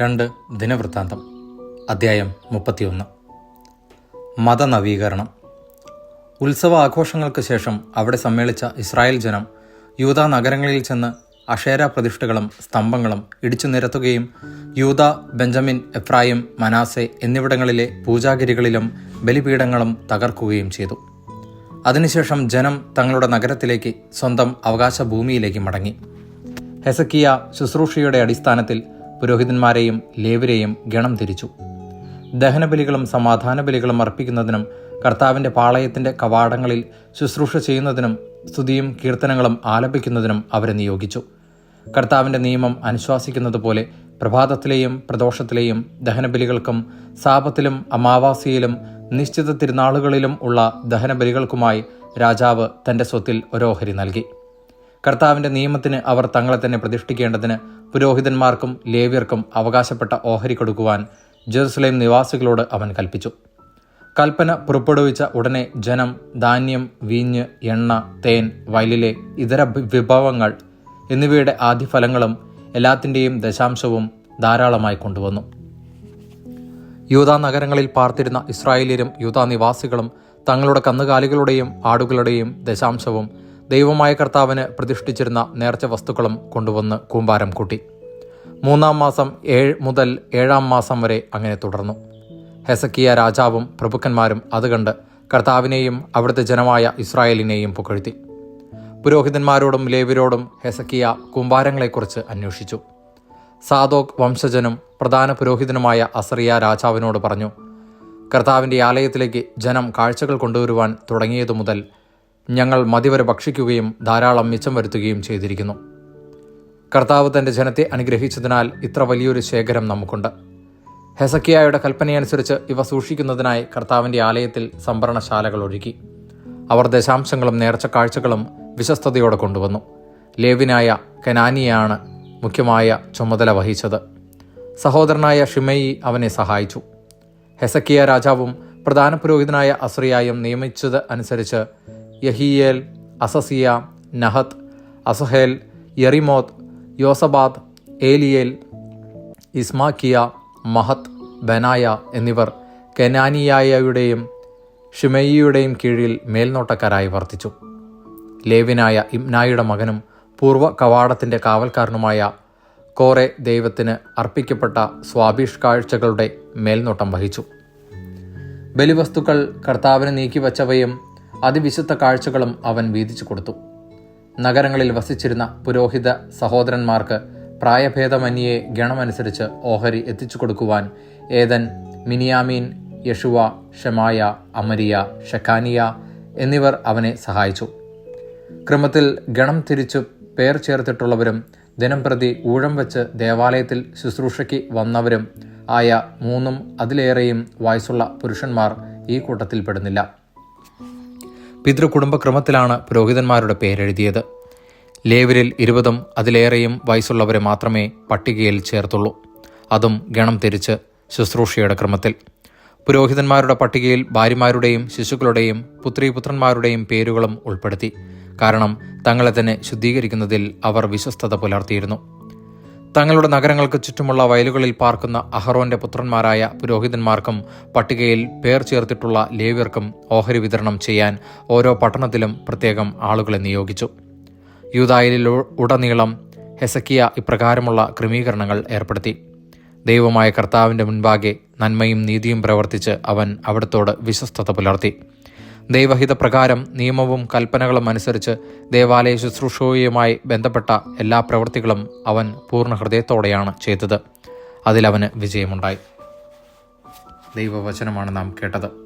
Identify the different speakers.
Speaker 1: രണ്ട് ദിനവൃത്താന്തം അധ്യായം മുപ്പത്തിയൊന്ന്. മതനവീകരണം. ഉത്സവ ആഘോഷങ്ങൾക്ക് ശേഷം അവിടെ സമ്മേളിച്ച ഇസ്രായേൽ ജനം യൂത നഗരങ്ങളിൽ ചെന്ന് അഷേര പ്രതിഷ്ഠകളും സ്തംഭങ്ങളും ഇടിച്ചു നിരത്തുകയും യൂത ബെഞ്ചമിൻ എഫ്രായിം മനാസെ എന്നിവിടങ്ങളിലെ പൂജാഗിരികളിലും ബലിപീഠങ്ങളും തകർക്കുകയും ചെയ്തു. അതിനുശേഷം ജനം തങ്ങളുടെ നഗരത്തിലേക്ക് സ്വന്തം അവകാശ ഭൂമിയിലേക്ക് മടങ്ങി. ഹെസക്കിയ ശുശ്രൂഷയുടെ അടിസ്ഥാനത്തിൽ പുരോഹിതന്മാരെയും ലേവരെയും ഗണം തിരിച്ചു ദഹനബലികളും സമാധാന ബലികളും അർപ്പിക്കുന്നതിനും കർത്താവിന്റെ പാളയത്തിന്റെ കവാടങ്ങളിൽ ശുശ്രൂഷ ചെയ്യുന്നതിനും സ്തുതിയും കീർത്തനങ്ങളും ആലപിക്കുന്നതിനും അവരെ നിയോഗിച്ചു. കർത്താവിന്റെ നിയമം അനുശ്വാസിക്കുന്നത് പോലെ പ്രഭാതത്തിലെയും പ്രദോഷത്തിലെയും ദഹനബലികൾക്കും സാപത്തിലും അമാവാസിയിലും നിശ്ചിത തിരുനാളുകളിലും ഉള്ള ദഹനബലികൾക്കുമായി രാജാവ് തന്റെ സ്വത്തിൽ ഒരോഹരി നൽകി. കർത്താവിന്റെ നിയമത്തിന് അവർ തങ്ങളെ തന്നെ പ്രതിഷ്ഠിക്കേണ്ടതിന് പുരോഹിതന്മാർക്കും ലേവ്യർക്കും അവകാശപ്പെട്ട ഓഹരി കൊടുക്കുവാൻ ജെറുസലേം നിവാസികളോട് അവൻ കൽപ്പിച്ചു. കൽപ്പന പുറപ്പെടുവിച്ച ഉടനെ ജനം ധാന്യം വീഞ്ഞ് എണ്ണ തേൻ വയലിലെ ഇതര വിഭവങ്ങൾ എന്നിവയുടെ ആദ്യഫലങ്ങളും എല്ലാത്തിന്റെയും ദശാംശവും ധാരാളമായി കൊണ്ടുവന്നു. യൂതാ നഗരങ്ങളിൽ പാർത്തിരുന്ന ഇസ്രായേലിയരും യൂതാ നിവാസികളും തങ്ങളുടെ കന്നുകാലികളുടെയും ആടുകളുടെയും ദശാംശവും ദൈവമായ കർത്താവിന് പ്രതിഷ്ഠിച്ചിരുന്ന നേർച്ച വസ്തുക്കളും കൊണ്ടുവന്ന് കൂമ്പാരം കൂട്ടി. മൂന്നാം മാസം ഏഴ് മുതൽ ഏഴാം മാസം വരെ അങ്ങനെ തുടർന്നു. ഹെസക്കിയ രാജാവും പ്രഭുക്കന്മാരും അത് കണ്ട് കർത്താവിനെയും അവിടുത്തെ ജനമായ ഇസ്രായേലിനെയും പുകഴ്ത്തി. പുരോഹിതന്മാരോടും ലേവിരോടും ഹെസക്കിയ കൂമ്പാരങ്ങളെക്കുറിച്ച് അന്വേഷിച്ചു. സാദോക് വംശജനും പ്രധാന പുരോഹിതനുമായ അസറിയ രാജാവിനോട് പറഞ്ഞു കർത്താവിന്റെ ആലയത്തിലേക്ക് ജനം കാഴ്ചകൾ കൊണ്ടുവരുവാൻ തുടങ്ങിയതു മുതൽ ഞങ്ങൾ മതിവരെ ഭക്ഷിക്കുകയും ധാരാളം മിച്ചം വരുത്തുകയും ചെയ്തിരിക്കുന്നു. കർത്താവ് തന്റെ ജനത്തെ അനുഗ്രഹിച്ചതിനാൽ ഇത്ര വലിയൊരു ശേഖരം നമുക്കുണ്ട്. ഹെസക്കിയായുടെ കൽപ്പനയനുസരിച്ച് ഇവ സൂക്ഷിക്കുന്നതിനായി കർത്താവിന്റെ ആലയത്തിൽ സംഭരണശാലകൾ ഒരുക്കി. അവർ ദശാംശങ്ങളും നേർച്ച കാഴ്ചകളും വിശ്വസ്തയോടെ കൊണ്ടുവന്നു. ലേവിനായ കനാനിയാണ് മുഖ്യമായ ചുമതല വഹിച്ചത്. സഹോദരനായ ഷിമയി അവനെ സഹായിച്ചു. ഹെസക്കിയ രാജാവും പ്രധാന പുരോഹിതനായ അസ്രിയായും നിയമിച്ചത് അനുസരിച്ച് യഹിയേൽ അസസിയ നഹത്ത് അസഹേൽ യറിമോത്ത് യോസബാദ് ഏലിയേൽ ഇസ്മാക്കിയ മഹത്ത് ബനായ എന്നിവർ കെനാനിയായയുടെയും ഷിമയിയുടെയും കീഴിൽ മേൽനോട്ടക്കാരായി വർത്തിച്ചു. ലേവിനായ ഇംനായുടെ മകനും പൂർവ കവാടത്തിന്റെ കാവൽക്കാരനുമായ കോറെ ദൈവത്തിന് അർപ്പിക്കപ്പെട്ട സ്വാഭിഷ് കാഴ്ചകളുടെ മേൽനോട്ടം വഹിച്ചു. ബലിവസ്തുക്കൾ കർത്താവിന് നീക്കിവച്ചവയും അതിവിശുദ്ധ കാഴ്ചകളും അവൻ വീതിച്ചു കൊടുത്തു. നഗരങ്ങളിൽ വസിച്ചിരുന്ന പുരോഹിത സഹോദരന്മാർക്ക് പ്രായഭേദമന്യേ ഗണമനുസരിച്ച് ഓഹരി എത്തിച്ചു കൊടുക്കുവാൻ ഏതൻ മിനിയാമീൻ യഷുവ ഷമായ അമരിയ ഷെഖാനിയ എന്നിവർ അവനെ സഹായിച്ചു. ക്രമത്തിൽ ഗണം തിരിച്ചു പേർ ചേർത്തിട്ടുള്ളവരും ദിനംപ്രതി ഊഴം വെച്ച് ദേവാലയത്തിൽ ശുശ്രൂഷയ്ക്ക് വന്നവരും ആയ മൂന്നും അതിലേറെയും വയസ്സുള്ള പുരുഷന്മാർ ഈ കൂട്ടത്തിൽപ്പെടുന്നില്ല. പിതൃകുടുംബക്രമത്തിലാണ് പുരോഹിതന്മാരുടെ പേരെഴുതിയത്. ലേവരിൽ ഇരുപതും അതിലേറെയും വയസ്സുള്ളവരെ മാത്രമേ പട്ടികയിൽ ചേർത്തുള്ളൂ. അതും ഗണം തിരിച്ച് ശുശ്രൂഷയുടെ ക്രമത്തിൽ. പുരോഹിതന്മാരുടെ പട്ടികയിൽ ഭാര്യമാരുടെയും ശിശുക്കളുടെയും പുത്രീപുത്രന്മാരുടെയും പേരുകളും ഉൾപ്പെടുത്തി. കാരണം തങ്ങളെ തന്നെ ശുദ്ധീകരിക്കുന്നതിൽ അവർ വിശ്വസ്തത പുലർത്തിയിരുന്നു. തങ്ങളുടെ നഗരങ്ങൾക്ക് ചുറ്റുമുള്ള വയലുകളിൽ പാർക്കുന്ന അഹറോന്റെ പുത്രന്മാരായ പുരോഹിതന്മാർക്കും പട്ടികയിൽ പേർ ചേർത്തിട്ടുള്ള ലേവ്യർക്കും ഓഹരി വിതരണം ചെയ്യാൻ ഓരോ പട്ടണത്തിലും പ്രത്യേകം ആളുകളെ നിയോഗിച്ചു. യൂതായിലിൽ ഉടനീളം ഹെസക്കിയ ഇപ്രകാരമുള്ള ക്രമീകരണങ്ങൾ ഏർപ്പെടുത്തി. ദൈവമായ കർത്താവിന്റെ മുൻപാകെ നന്മയും നീതിയും പ്രവർത്തിച്ച് അവൻ അവിടത്തോട് വിശ്വസ്തത പുലർത്തി. ദൈവഹിതപ്രകാരം നിയമവും കൽപ്പനകളും അനുസരിച്ച് ദേവാലയ ശുശ്രൂഷയുമായി ബന്ധപ്പെട്ട എല്ലാ പ്രവൃത്തികളും അവൻ പൂർണ ഹൃദയത്തോടെയാണ് ചെയ്തത് അതിലവന് വിജയമുണ്ടായി. ദൈവവചനമാണ് നാം കേട്ടത്.